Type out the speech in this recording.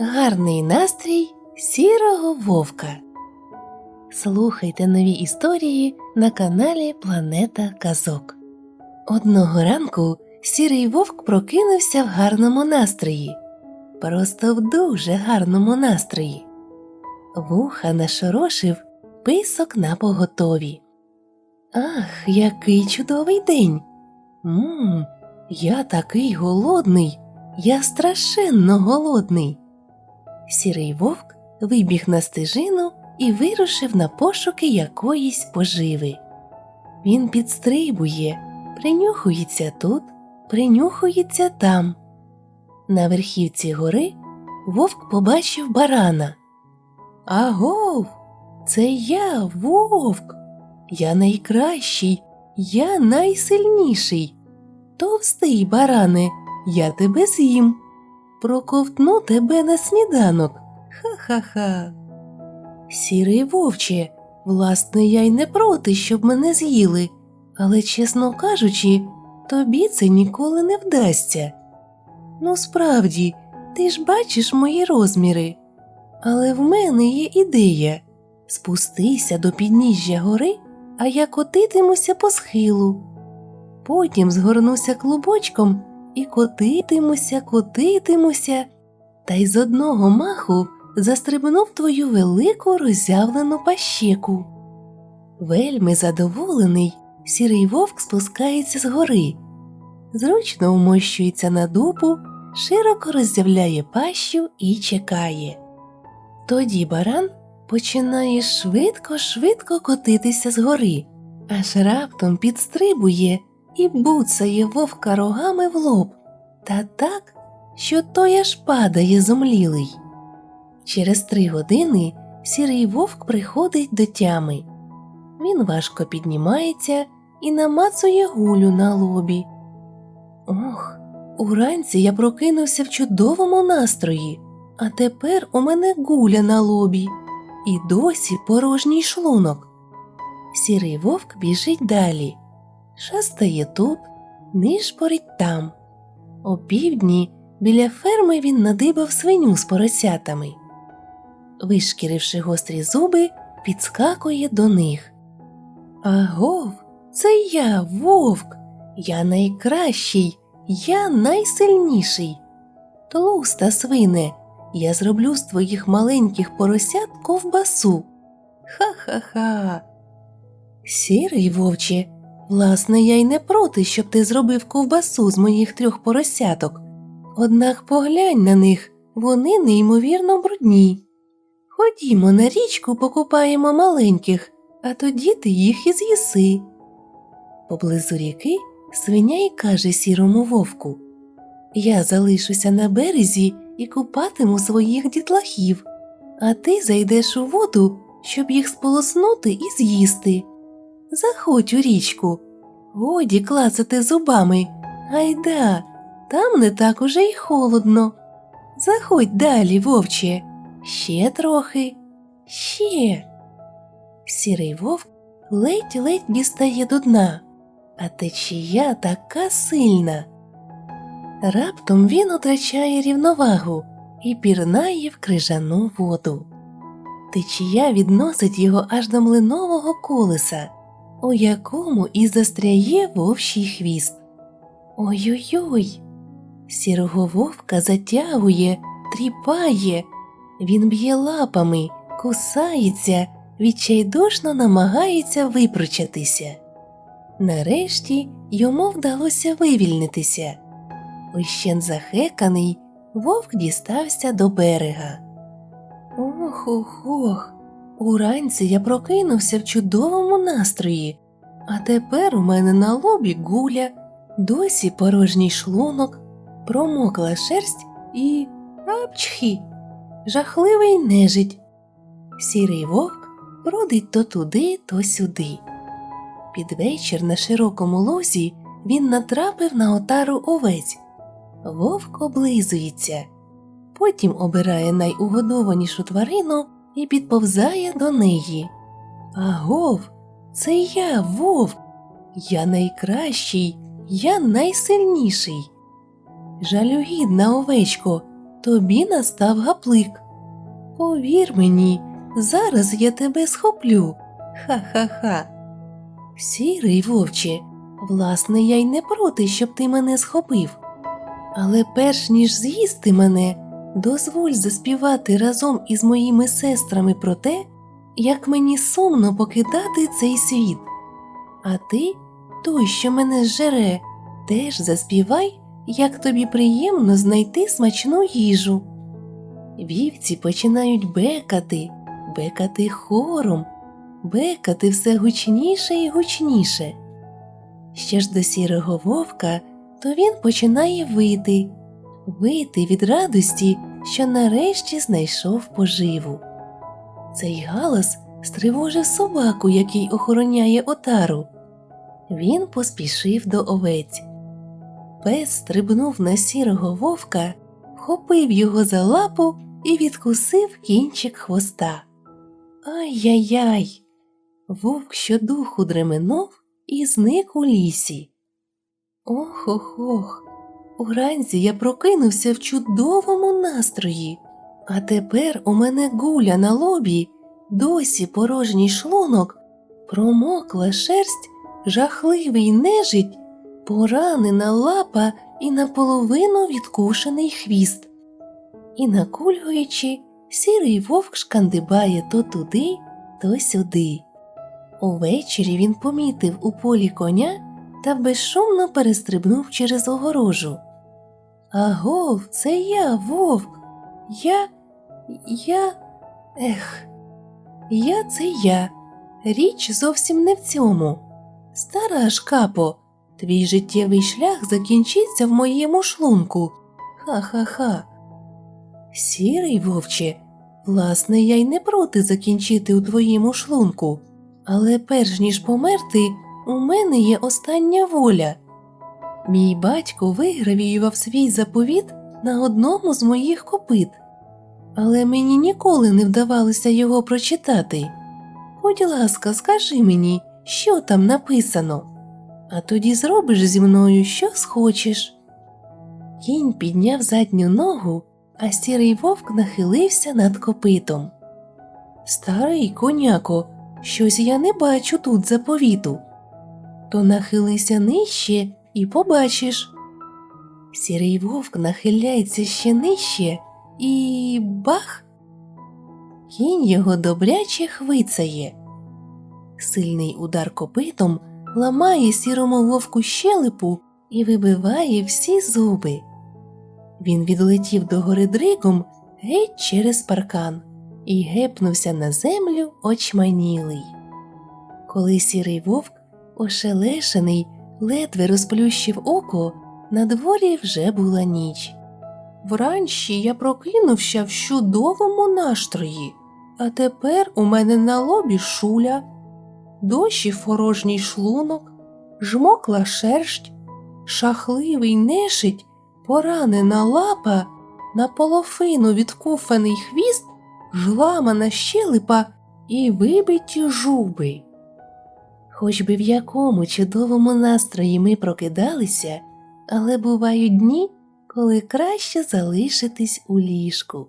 Гарний настрій сірого вовка. Слухайте нові історії на каналі Планета Казок. Одного ранку сірий вовк прокинувся в гарному настрої. Просто в дуже гарному настрої. Вуха нашорошив писок на поготові. Ах, який чудовий день! Мм, я такий голодний, я страшенно голодний. Сірий вовк вибіг на стежину і вирушив на пошуки якоїсь поживи. Він підстрибує, принюхується тут, принюхується там. На верхівці гори вовк побачив барана. Агов, це я, вовк. Я найкращий, я найсильніший. Товстий баране, я тебе з'їм. Проковтну тебе на сніданок. Ха-ха-ха. Сірий вовче, власне, я й не проти, щоб мене з'їли, але, чесно кажучи, тобі це ніколи не вдасться. Ну, справді, ти ж бачиш мої розміри. Але в мене є ідея спустися до підніжжя гори, а я котитимуся по схилу. Потім згорнуся клубочком і котитимуся, котитимуся, та й з одного маху застрибнув твою велику роззявлену пащеку. Вельми задоволений, сірий вовк спускається з гори, зручно вмощується на дупу, широко роззявляє пащу і чекає. Тоді баран починає швидко-швидко котитися з гори, аж раптом підстрибує і буцає вовка рогами в лоб, та так, що той аж падає зомлілий. Через три години сірий вовк приходить до тями. Він важко піднімається і намацує гулю на лобі. Ох, уранці я прокинувся в чудовому настрої, а тепер у мене гуля на лобі і досі порожній шлунок. Сірий вовк біжить далі, шастає тут, нишпорить там. О півдні біля ферми він надибав свиню з поросятами. Вишкіривши гострі зуби, підскакує до них. Агов, це я, вовк, я найкращий, я найсильніший. Тлуста свине, я зроблю з твоїх маленьких поросят ковбасу. Ха-ха-ха. Сірий вовче, власне, я й не проти, щоб ти зробив ковбасу з моїх трьох поросяток. Однак поглянь на них, вони неймовірно брудні. Ходімо на річку покупаємо маленьких, а тоді ти їх і з'їси. Поблизу ріки свиня й каже сірому вовку Я залишуся на березі і купатиму своїх дітлахів, а ти зайдеш у воду, щоб їх сполоснути і з'їсти. Заходь у річку, годі клацати зубами, гайда, там не так уже й холодно. Заходь далі, вовче, ще трохи, ще. Сірий вовк ледь-ледь дістає до дна, а течія така сильна. Раптом він утрачає рівновагу і пірнає в крижану воду. Течія відносить його аж до млинового колеса, у якому і застряє вовчий хвіст. Ой-ой-ой! Сірого вовка затягує, тріпає, він б'є лапами, кусається, відчайдушно намагається випручатися. Нарешті йому вдалося вивільнитися. Ощен захеканий, вовк дістався до берега. Ох ох ох. Уранці я прокинувся в чудовому настрої, а тепер у мене на лобі гуля, досі порожній шлунок, промокла шерсть і апчхі, жахливий нежить. Сірий вовк бродить то туди, то сюди. Під вечір на широкому лозі він натрапив на отару овець. Вовк облизується, потім обирає найугодованішу тварину і підповзає до неї. Агов, це я, вовк, я найкращий, я найсильніший. Жалюгідна овечко, тобі настав гаплик. Повір мені, зараз я тебе схоплю. Ха-ха-ха. Сірий вовче, власне, я й не проти, щоб ти мене схопив. Але перш ніж з'їсти мене, дозволь заспівати разом із моїми сестрами про те, як мені сумно покидати цей світ. А ти, той, що мене зжере, теж заспівай, як тобі приємно знайти смачну їжу. Вівці починають бекати, бекати хором, бекати все гучніше і гучніше. Ще ж до сірого вовка, то він починає вити, вити від радості, що нарешті знайшов поживу. Цей галас стривожив собаку, який охороняє отару. Він поспішив до овець. Пес стрибнув на сірого вовка, вхопив його за лапу і відкусив кінчик хвоста. Ай-яй-яй! Вовк щодуху дременув і зник у лісі. Ох ох ох. Уранці я прокинувся в чудовому настрої, а тепер у мене гуля на лобі, досі порожній шлунок, промокла шерсть, жахливий нежить, поранена лапа і наполовину відкушений хвіст. І, накульгуючи, сірий вовк шкандибає то туди, то сюди. Увечері він помітив у полі коня та безшумно перестрибнув через огорожу. Агов, це я, вовк. Я. я. Ех, я це я. Річ зовсім не в цьому. Стара шкапо, твій життєвий шлях закінчиться в моєму шлунку. Ха-ха-ха. Сірий вовче, власне, я й не проти закінчити у твоєму шлунку, але перш ніж померти, у мене є остання воля. Мій батько вигравіював свій заповіт на одному з моїх копит, але мені ніколи не вдавалося його прочитати. Будь ласка, скажи мені, що там написано, а тоді зробиш зі мною що схочеш. Кінь підняв задню ногу, а сірий вовк нахилився над копитом. Старий коняко, щось я не бачу тут заповіту. То нахилися нижче і побачиш. Сірий вовк нахиляється ще нижче і бах! Кінь його добряче хвицає. Сильний удар копитом ламає сірому вовку щелепу і вибиває всі зуби. Він відлетів до гори дригом геть через паркан і гепнувся на землю очманілий. Коли сірий вовк, ошелешений, ледве розплющив око, на дворі вже була ніч. Вранці я прокинувся в чудовому настрої, а тепер у мене на лобі шуля, дощі порожній шлунок, жмокла шерсть, шахливий нешить, поранена лапа, наполовину відкуфаний хвіст, жламана щелепа і вибиті жуби. Хоч би в якому чудовому настрої ми прокидалися, але бувають дні, коли краще залишитись у ліжку.